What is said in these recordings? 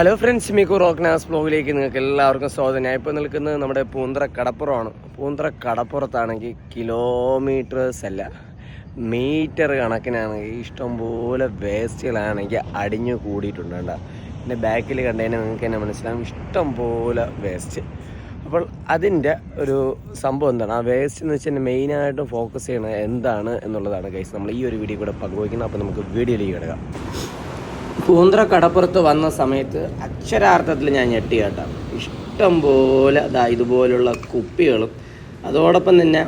Hello friends മിക്കു റോക്നാസ് ബ്ലോഗിലേക്ക് നിങ്ങൾക്ക് എല്ലാവർക്കും സ്വാഗതം. ഞാൻ ഇപ്പോൾ നിൽക്കുന്നത് നമ്മുടെ പൂന്തറ കടപ്പുറമാണ്. പൂന്തറ കടപ്പുറത്താണെങ്കിൽ കിലോമീറ്റേഴ്സ് അല്ല മീറ്റർ കണക്കിനാണെങ്കിൽ ഇഷ്ടംപോലെ വേസ്റ്റുകളാണെങ്കിൽ അടിഞ്ഞു കൂടിയിട്ടുണ്ട് കേട്ടോ എന്റെ ബാക്കിൽ കണ്ടതിന് നിങ്ങൾക്ക് തന്നെ മനസ്സിലാവും ഇഷ്ടംപോലെ വേസ്റ്റ്. അപ്പോൾ അതിന്റെ ഒരു സംഭവം എന്താണ്? ആ വേസ്റ്റ് എന്ന് വെച്ചാൽ മെയിനായിട്ടും ഫോക്കസ് ചെയ്യണത് എന്താണ് എന്നുള്ളതാണ് കേസ് നമ്മൾ ഈ ഒരു വീഡിയോ കൂടെ പങ്കുവയ്ക്കുന്നത്. അപ്പോൾ നമുക്ക് വീഡിയോയിലേക്ക് കിടക്കാം. പൂന്തറ കടപ്പുറത്ത് വന്ന സമയത്ത് അക്ഷരാർത്ഥത്തിൽ ഞാൻ ഞെട്ടി കേട്ടോ. ഇഷ്ടം പോലെ അതാ ഇതുപോലുള്ള കുപ്പികളും അതോടൊപ്പം തന്നെ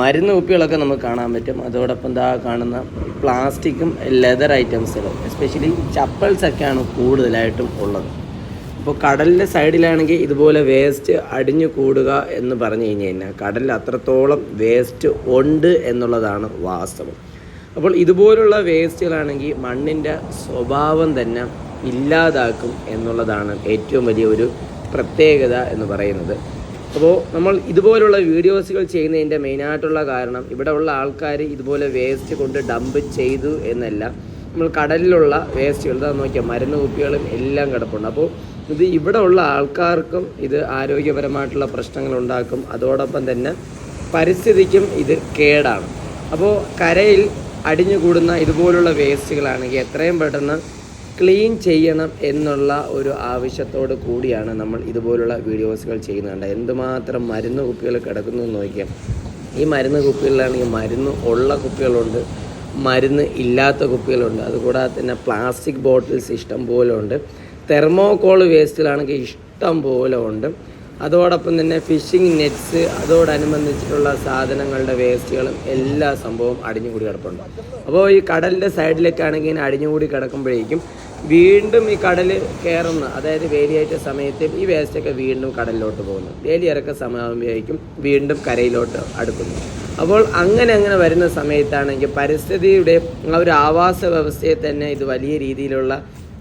മരുന്ന് കുപ്പികളൊക്കെ നമുക്ക് കാണാൻ പറ്റും. അതോടൊപ്പം ദാ കാണുന്ന പ്ലാസ്റ്റിക്കും ലെതർ ഐറ്റംസുകളും എസ്പെഷ്യലി ചപ്പൽസൊക്കെയാണ് കൂടുതലായിട്ടും ഉള്ളത്. അപ്പോൾ കടലിന്റെ സൈഡിലാണെങ്കിൽ ഇതുപോലെ വേസ്റ്റ് അടിഞ്ഞു കൂടുക എന്ന് പറഞ്ഞു കഴിഞ്ഞ് കഴിഞ്ഞാൽ കടലിൽ അത്രത്തോളം വേസ്റ്റ് ഉണ്ട് എന്നുള്ളതാണ് വാസ്തവം. അപ്പോൾ ഇതുപോലുള്ള വേസ്റ്റുകളാണെങ്കിൽ മണ്ണിന്റെ സ്വഭാവം തന്നെ ഇല്ലാതാക്കും എന്നുള്ളതാണ് ഏറ്റവും വലിയ ഒരു പ്രത്യേകത എന്ന് പറയുന്നത്. അപ്പോൾ നമ്മൾ ഇതുപോലുള്ള വീഡിയോസുകൾ ചെയ്യുന്നതിന്റെ മെയിനായിട്ടുള്ള കാരണം ഇവിടെ ഉള്ള ആൾക്കാർ ഇതുപോലെ വേസ്റ്റ് കൊണ്ട് ഡംപ് ചെയ്തു എന്നല്ല. നമ്മൾ കടലിലുള്ള വേസ്റ്റുകൾ ഇതാ നോക്കിയാൽ മരുന്ന് കുപ്പികളും എല്ലാം കിടപ്പുണ്ട്. അപ്പോൾ ഇത് ഇവിടെ ഉള്ള ആൾക്കാർക്കും ഇത് ആരോഗ്യപരമായിട്ടുള്ള പ്രശ്നങ്ങൾ ഉണ്ടാക്കും. അതോടൊപ്പം തന്നെ പരിസ്ഥിതിക്കും ഇത് കേടാണ്. അപ്പോൾ കരയിൽ അടിഞ്ഞുകൂടുന്ന ഇതുപോലുള്ള വേസ്റ്റുകളാണെങ്കിൽ എത്രയും പെട്ടെന്ന് ക്ലീൻ ചെയ്യണം എന്നുള്ള ഒരു ആവശ്യത്തോട് കൂടിയാണ് നമ്മൾ ഇതുപോലുള്ള വീഡിയോസുകൾ ചെയ്യുന്നുണ്ട് എന്തുമാത്രം മരുന്ന് കുപ്പികൾ കിടക്കുന്നു എന്ന് നോക്കിയാൽ ഈ മരുന്ന് കുപ്പികളിലാണെങ്കിൽ മരുന്ന് ഉള്ള കുപ്പികളുണ്ട് മരുന്ന് ഇല്ലാത്ത കുപ്പികളുണ്ട്. അതുകൂടാതെ തന്നെ പ്ലാസ്റ്റിക് ബോട്ടിൽസ് ഇഷ്ടം പോലെ ഉണ്ട്. തെർമോകോൾ വേസ്റ്റിലാണെങ്കിൽ ഇഷ്ടം പോലെ ഉണ്ട്. അതോടൊപ്പം തന്നെ ഫിഷിംഗ് നെറ്റ്സ് അതോടനുബന്ധിച്ചിട്ടുള്ള സാധനങ്ങളുടെ വേസ്റ്റുകളും എല്ലാ സംഭവവും അടിഞ്ഞുകൂടി കിടപ്പുണ്ട്. അപ്പോൾ ഈ കടലിന്റെ സൈഡിലൊക്കെ ആണെങ്കിൽ ഇങ്ങനെ അടിഞ്ഞുകൂടി കിടക്കുമ്പോഴേക്കും വീണ്ടും ഈ കടൽ കയറുന്ന അതായത് വേലിയേറ്റ സമയത്ത് ഈ വേസ്റ്റൊക്കെ വീണ്ടും കടലിലോട്ട് പോകുന്നു. വേലിയിറക്ക സമയമാകുമ്പോഴേക്കും വീണ്ടും കരയിലോട്ട് അടുക്കുന്നു. അപ്പോൾ അങ്ങനെ അങ്ങനെ വരുന്ന സമയത്താണെങ്കിൽ പരിസ്ഥിതിയുടെ ആ ഒരു ആവാസ വ്യവസ്ഥയെ തന്നെ ഇത് വലിയ രീതിയിലുള്ള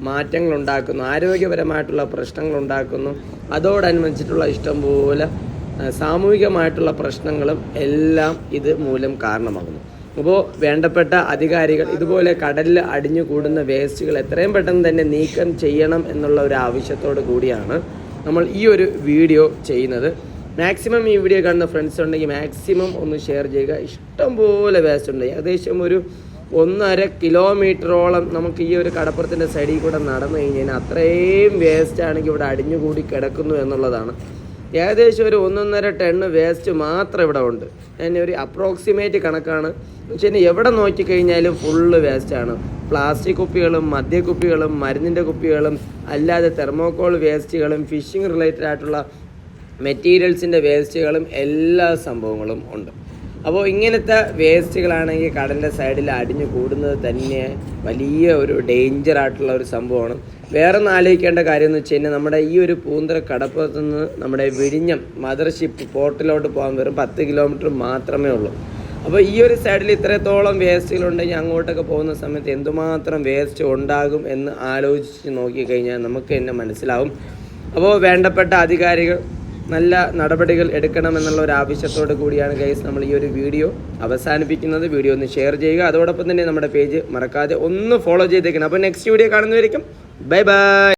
മാറ്റങ്ങൾ ഉണ്ടാക്കുന്നു ആരോഗ്യപരമായിട്ടുള്ള പ്രശ്നങ്ങൾ ഉണ്ടാക്കുന്നു അതോടനുബന്ധിച്ചിട്ടുള്ള ഇഷ്ടംപോലെ പോലെ സാമൂഹികമായിട്ടുള്ള പ്രശ്നങ്ങളും എല്ലാം ഇത് മൂലം കാരണമാകുന്നു. അപ്പോൾ വേണ്ടപ്പെട്ട അധികാരികൾ ഇതുപോലെ കടലിൽ അടിഞ്ഞു കൂടുന്ന വേസ്റ്റുകൾ എത്രയും പെട്ടെന്ന് തന്നെ നീക്കം ചെയ്യണം എന്നുള്ള ഒരു ആവശ്യത്തോട് കൂടിയാണ് നമ്മൾ ഈ ഒരു വീഡിയോ ചെയ്യുന്നത്. മാക്സിമം ഈ വീഡിയോ കാണുന്ന ഫ്രണ്ട്സ് ഉണ്ടെങ്കിൽ മാക്സിമം ഒന്ന് ഷെയർ ചെയ്യുക. ഇഷ്ടംപോലെ വേസ്റ്റ് ഉണ്ട്. ഏകദേശം ഒരു ഒന്നര കിലോമീറ്ററോളം നമുക്ക് ഈ ഒരു കടപ്പുറത്തിന്റെ സൈഡിൽ കൂടെ നടന്നു കഴിഞ്ഞാൽ അത്രയും വേസ്റ്റ് ആണെങ്കിൽ ഇവിടെ അടിഞ്ഞുകൂടി കിടക്കുന്നു എന്നുള്ളതാണ്. ഏകദേശം ഒരു ഒന്നൊന്നര ടണ്ണ് വേസ്റ്റ് മാത്രം ഇവിടെ ഉണ്ട്. ഞാൻ ഒരു അപ്രോക്സിമേറ്റ് കണക്കാണ്. പക്ഷേ എവിടെ നോക്കിക്കഴിഞ്ഞാലും ഫുള്ള് വേസ്റ്റാണ് പ്ലാസ്റ്റിക് കുപ്പികളും മദ്യക്കുപ്പികളും മരുന്നിന്റെ കുപ്പികളും അല്ലാതെ തെർമോക്കോൾ വേസ്റ്റുകളും ഫിഷിംഗ് റിലേറ്റഡ് ആയിട്ടുള്ള മെറ്റീരിയൽസിന്റെ വേസ്റ്റുകളും എല്ലാ സംഭവങ്ങളും ഉണ്ട്. അപ്പോൾ ഇങ്ങനത്തെ വേസ്റ്റുകളാണെങ്കിൽ കടലിന്റെ സൈഡിൽ അടിഞ്ഞു കൂടുന്നത് തന്നെ വലിയ ഒരു ഡേഞ്ചർ ആയിട്ടുള്ള ഒരു സംഭവമാണ്. വേറെ ഒന്ന് ആലോചിക്കേണ്ട കാര്യം എന്ന് വെച്ച് കഴിഞ്ഞാൽ നമ്മുടെ ഈ ഒരു പൂന്തര കടപ്പുറത്ത് നിന്ന് നമ്മുടെ വിഴിഞ്ഞം മദർഷിപ്പ് പോർട്ടിലോട്ട് പോകാൻ വെറും പത്ത് കിലോമീറ്റർ മാത്രമേ ഉള്ളൂ. അപ്പോൾ ഈ ഒരു സൈഡിൽ ഇത്രത്തോളം വേസ്റ്റുകളുണ്ടെങ്കിൽ അങ്ങോട്ടൊക്കെ പോകുന്ന സമയത്ത് എന്തുമാത്രം വേസ്റ്റ് ഉണ്ടാകും എന്ന് ആലോചിച്ച് നോക്കിക്കഴിഞ്ഞാൽ നമുക്ക് തന്നെ മനസ്സിലാവും. അപ്പോൾ വേണ്ടപ്പെട്ട അധികാരികൾ നല്ല നടപടികൾ എടുക്കണമെന്നുള്ള ഒരു ആവശ്യത്തോട് കൂടിയാണ് ഗൈസ് നമ്മൾ ഈ ഒരു വീഡിയോ അവസാനിപ്പിക്കുന്നത്. വീഡിയോ ഒന്ന് ഷെയർ ചെയ്യുക. അതോടൊപ്പം തന്നെ നമ്മുടെ പേജ് മറക്കാതെ ഒന്ന് ഫോളോ ചെയ്തേക്കണം. അപ്പോൾ നെക്സ്റ്റ് വീഡിയോ കാണുന്നവരിക്കും ബൈ ബൈ